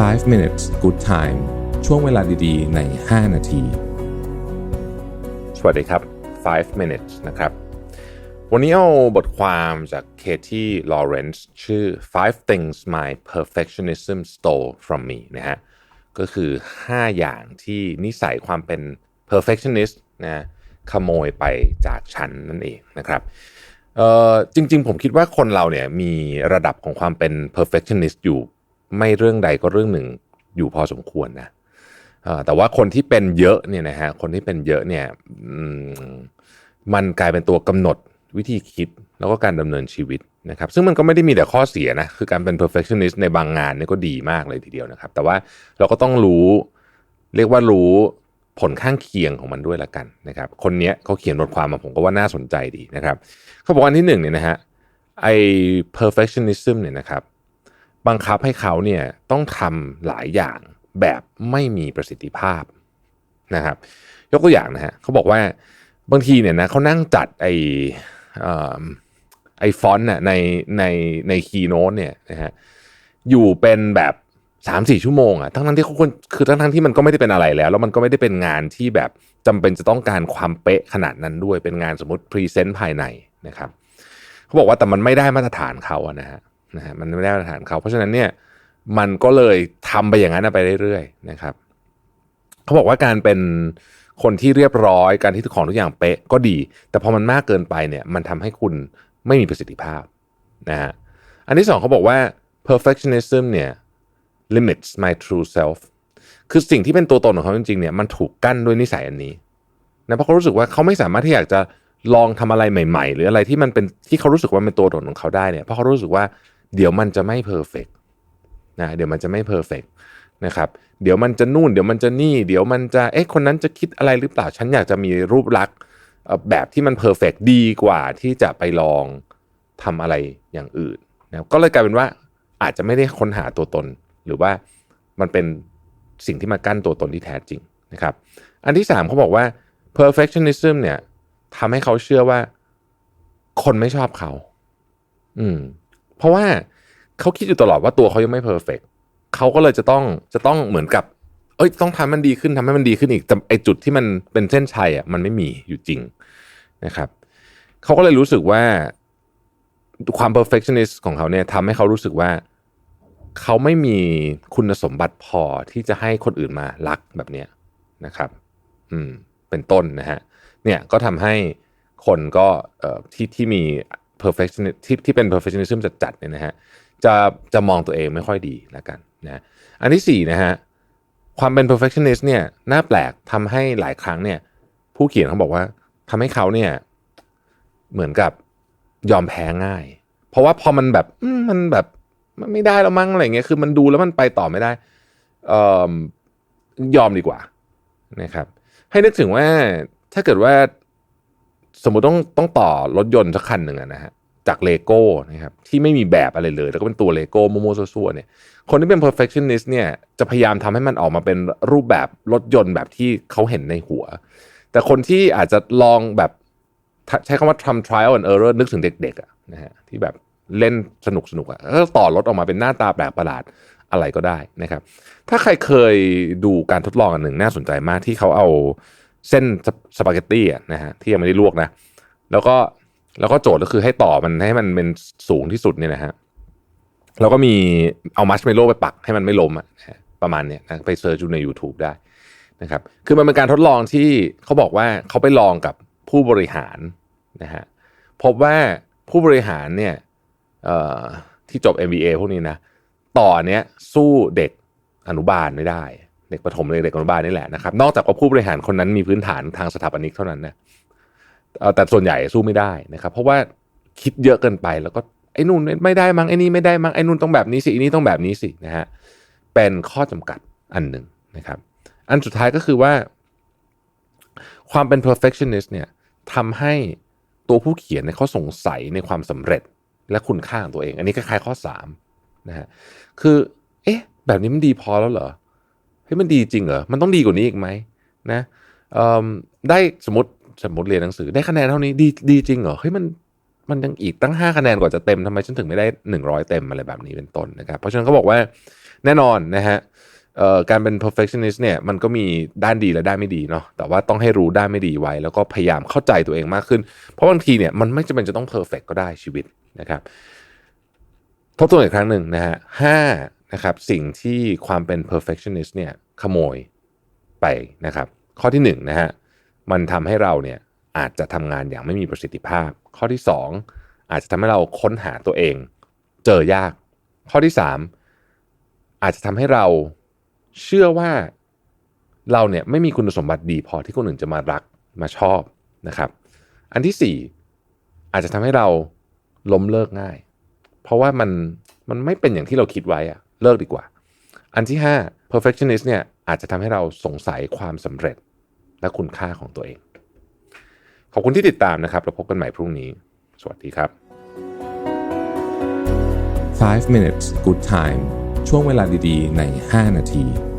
5 minutes good time ช่วงเวลาดีๆ ใน 5 นาที สวัสดีครับ 5 minutes นะครับ วันนี้เอาบทความจากเคที่ลอเรนซ์ชื่อ five things my perfectionism stole from me นะฮะ ก็คือ 5 อย่างที่นิสัยความเป็น perfectionist นะขโมยไปจากฉันนั่นเองนะครับเออจริงๆ ผมคิดว่าคนเราเนี่ยมีระดับของความเป็น perfectionist อยู่ ไม่เรื่องใดก็เรื่องหนึ่งอยู่พอสมควรนะแต่ว่าคนที่เป็นเยอะเนี่ยนะฮะคนที่เป็นเยอะเนี่ยมันกลายเป็นตัวกำหนดวิธีคิดแล้วก็การดำเนินชีวิตนะครับ ซึ่งมันก็ไม่ได้มีแต่ข้อเสียนะคือการเป็น perfectionist ในบางงานเนี่ยก็ดีมากเลยทีเดียวนะครับ แต่ว่าเราก็ต้องรู้ เรียกว่ารู้ผลข้างเคียงของมันด้วยละกันนะครับ คนนี้เขาเขียนบทความมาผมก็ว่าน่าสนใจดีนะครับ เขาบอกวันที่หนึ่งเนี่ยนะฮะไอ้ perfectionism เนี่ยนะครับ บังคับให้เขาเนี่ยต้องทำหลายอย่างแบบไม่มีประสิทธิภาพนะครับ ยกตัวอย่างนะฮะเขาบอกว่าบางทีเนี่ยนะเขานั่งจัดไอ้เอ่อไอฟอนต์น่ะในในในคีย์โนตเนี่ยนะฮะอยู่เป็นแบบสามสี่ชั่วโมงอะทั้งทั้งที่เขาควรคือทั้งทั้งที่มันก็ไม่ได้เป็นอะไรแล้ว แล้วมันก็ไม่ได้เป็นงานที่แบบจำเป็นจะต้องการความเป๊ะขนาดนั้นด้วยเป็นงานสมมติพรีเซนต์ภายในนะครับเขาบอกว่าแต่มันไม่ได้มาตรฐานเขาอะนะฮะ นะฮะมันไม่ได้มาตรฐานเขา เพราะฉะนั้นเนี่ยมันก็เลยทำไปอย่างนั้นไปเรื่อยๆนะครับเขาบอกว่าการเป็นคนที่เรียบร้อยการที่ทุกของทุกอย่างเป๊ะก็ดี แต่พอมันมากเกินไปเนี่ยมันทำให้คุณไม่มีประสิทธิภาพนะฮะอันที่สองเขาบอกว่า perfectionism เนี่ย limits my true self คือสิ่งที่เป็นตัวตนของเขาจริงๆเนี่ยมันถูกกั้นด้วยนิสัยอันนี้นะเพราะเขารู้สึกว่าเขาไม่สามารถที่อยากจะลองทำอะไรใหม่ ๆ หรืออะไรที่มันเป็นที่เขารู้สึกว่าเป็นตัวตนของเขาได้เนี่ยเพราะเขารู้สึกว่า เดี๋ยวมันจะไม่เพอร์เฟกนะเดี๋ยวมันจะไม่เพอร์เฟกนะครับเดี๋ยวมันจะนู่นเดี๋ยวมันจะนี่ เดี๋ยวมันจะเอ๊ะคนนั้นจะคิดอะไรหรือเปล่าฉันอยากจะมีรูปลักษณ์แบบที่มันเพอร์เฟกดีกว่าที่จะไปลองทำอะไรอย่างอื่นนะก็เลยกลายเป็นว่าอาจจะไม่ได้ค้นหาตัวตน หรือว่ามันเป็นสิ่งที่มากั้นตัวตนที่แท้จริงนะครับอันที่สามเขาบอกว่า perfectionism เนี่ยทำให้เขาเชื่อว่าคนไม่ชอบเขา อืม เพราะว่าเขาคิดอยู่ตลอดว่าตัวเขายังไม่ perfect เขาก็เลยจะต้องจะต้องเหมือนกับ เอ้ยต้องทำมันดีขึ้นทำให้มันดีขึ้นอีกแต่ไอจุดที่มันเป็นเส้นชัยอะมันไม่มีอยู่จริงนะครับเขาก็เลยรู้สึกว่าความ perfectionist ของเขาเนี่ยทำให้เขารู้สึกว่าเขาไม่มีคุณสมบัติพอที่จะให้คนอื่นมารักแบบเนี้ยนะครับ อืม เป็นต้นนะฮะ เนี่ยก็ทำให้คนก็เอ่อที่ที่มี perfectionist ที่ที่เป็น perfectionism จัดๆเนี่ยนะฮะจะจะมองตัวเองไม่ค่อยดีแล้วกันนะอันที่สี่นะฮะความเป็น perfectionist เนี่ยน่าแปลกทำให้หลายครั้งเนี่ย ผู้เขียนเขาบอกว่าทำให้เขาเนี่ยเหมือนกับยอมแพ้ง่าย เพราะว่าพอมันแบบมมันแบบมันไม่ได้แล้วมั้งอะไรเงี้ยคือมันดูแล้วมันไปต่อไม่ได้เอ่อยอมดีกว่านะครับ ให้นึกถึงว่าถ้าเกิดว่า สมมติต้องต้องต่อรถยนต์สักคันหนึ่งนะฮะจากเลโก้นะครับที่ไม่มีแบบอะไรเลย แล้วก็เป็นตัวเลโก้โมโมซัวๆเนี่ยคนที่เป็น perfectionist เนี่ยจะพยายามทำให้มันออกมาเป็นรูปแบบรถยนต์แบบที่เขาเห็นในหัว แต่คนที่อาจจะลองแบบใช้คำว่าทำ trial and error นึกถึงเด็กๆอะนะฮะที่แบบเล่นสนุกสนุกๆอะก็ต่อรถออกมาเป็นหน้าตาแปลกประหลาดอะไรก็ได้นะครับ ถ้าใครเคยดูการทดลองอันหนึ่งน่าสนใจมากที่เขาเอา เส้นสปาเกตตี้นะฮะที่ยังไม่ได้ลวกนะ แล้วก็แล้วก็โจทย์ก็คือให้ต่อมันให้มันเป็นสูงที่สุดเนี่ยนะฮะแล้วก็มีเอามัชเมโล่ไปปักให้มันไม่ล้มอะนะประมาณเนี้ยนะไปเซิร์ชดูใน YouTube ได้นะครับคือมันเป็นการทดลองที่เขาบอกว่าเขาไปลองกับผู้บริหารนะฮะพบว่าผู้บริหารเนี่ยเอ่อที่จบ MBA พวกนี้นะต่อเนี้ยสู้เด็กอนุบาลไม่ได้ เด็กประถมเลยเด็กอนุบาลนี่แหละนะครับนอกจากว่าผู้บริหารคนนั้นมีพื้นฐานทางสถาปนิกเท่านั้นนะเอ่อแต่ส่วนใหญ่สู้ไม่ได้นะครับ เพราะว่าคิดเยอะเกินไปแล้วก็ไอ้นู่นไม่ได้มั้งไอ้นี่ไม่ได้มั้งไอ้นู่นต้องแบบนี้สิไอ้นี่ต้องแบบนี้สินะฮะเป็นข้อจำกัดอันหนึ่งนะครับ อันสุดท้ายก็คือว่า ความเป็น perfectionist เนี่ยทำให้ตัวผู้เขียนเนี่ยเขาสงสัยในความสำเร็จและคุณค่าของตัวเอง อันนี้คล้ายๆข้อ3นะฮะคือ เอ๊ะ แบบนี้มันดีพอแล้วเหรอ ฮ้ยมันดีจริงเหรอ มันต้องดีกว่านี้อีกไหมนะได้สมมติสมมติเรียนหนังสือได้คะแนนเท่านี้ดีดีจริงเหรอเฮ้ยมันมันยังอีกตั้ง 5 คะแนนกว่าจะเต็มทำไมฉันถึงไม่ได้ 100 เต็มอะไรแบบนี้เป็นต้นนะครับ เพราะฉะนั้นเขาบอกว่าแน่นอนนะฮะการเป็น perfectionist เนี่ยมันก็มีด้านดีและด้านไม่ดีเนาะแต่ว่าต้องให้รู้ด้านไม่ดีไว้ แล้วก็พยายามเข้าใจตัวเองมากขึ้น เพราะบางทีเนี่ยมันไม่จำเป็นจะต้อง perfect ก็ได้ชีวิตนะครับ ทบทวนอีกครั้งหนึ่งนะฮะห้า นะครับสิ่งที่ความเป็น perfectionist เนี่ยขโมยไปนะครับ ข้อที่หนึ่งนะฮะมันทำให้เราเนี่ยอาจจะทำงานอย่างไม่มีประสิทธิภาพ ข้อที่สองอาจจะทำให้เราค้นหาตัวเอง เจอยาก ข้อที่สามอาจจะทำให้เราเชื่อว่าเราเนี่ยไม่มีคุณสมบัติดีพอที่คนอื่นจะมารักมาชอบนะครับ อันที่สี่อาจจะทำให้เราล้มเลิกง่าย เพราะว่ามันมันไม่เป็นอย่างที่เราคิดไว้อะ เลิกดีกว่า อันที่ 5 perfectionist เนี่ยอาจจะทำให้เราสงสัยความสำเร็จและคุณค่าของตัวเอง ขอบคุณที่ติดตามนะครับเราพบกันใหม่พรุ่งนี้ สวัสดีครับ 5 minutes good time ช่วงเวลาดีๆ ใน 5 นาที